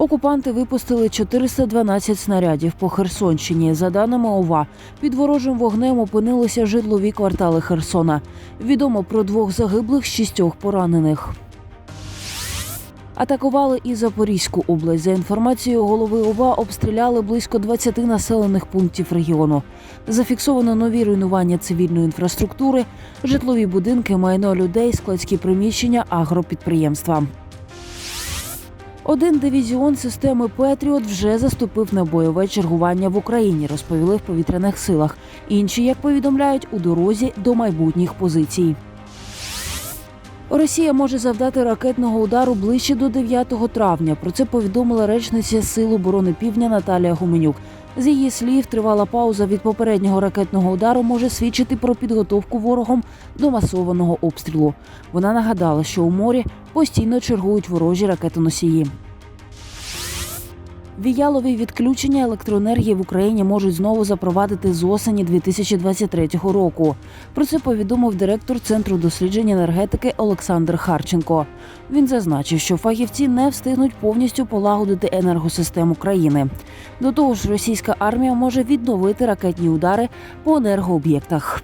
Окупанти випустили 412 снарядів по Херсонщині. За даними ОВА, під ворожим вогнем опинилися житлові квартали Херсона. Відомо про двох загиблих, шістьох поранених. Атакували і Запорізьку область. За інформацією голови ОВА, обстріляли близько 20 населених пунктів регіону. Зафіксовано нові руйнування цивільної інфраструктури, житлові будинки, майно людей, складські приміщення, агропідприємства. Один дивізіон системи Петріот вже заступив на бойове чергування в Україні, розповіли в повітряних силах. Інші, як повідомляють, у дорозі до майбутніх позицій. Росія може завдати ракетного удару ближче до 9 травня. Про це повідомила речниця Сил оборони Півдня Наталія Гуменюк. З її слів, тривала пауза від попереднього ракетного удару може свідчити про підготовку ворогом до масованого обстрілу. Вона нагадала, що у морі постійно чергують ворожі ракетоносії. Віялові відключення електроенергії в Україні можуть знову запровадити з осені 2023 року. Про це повідомив директор Центру досліджень енергетики Олександр Харченко. Він зазначив, що фахівці не встигнуть повністю полагодити енергосистему країни. До того ж, російська армія може відновити ракетні удари по енергооб'єктах.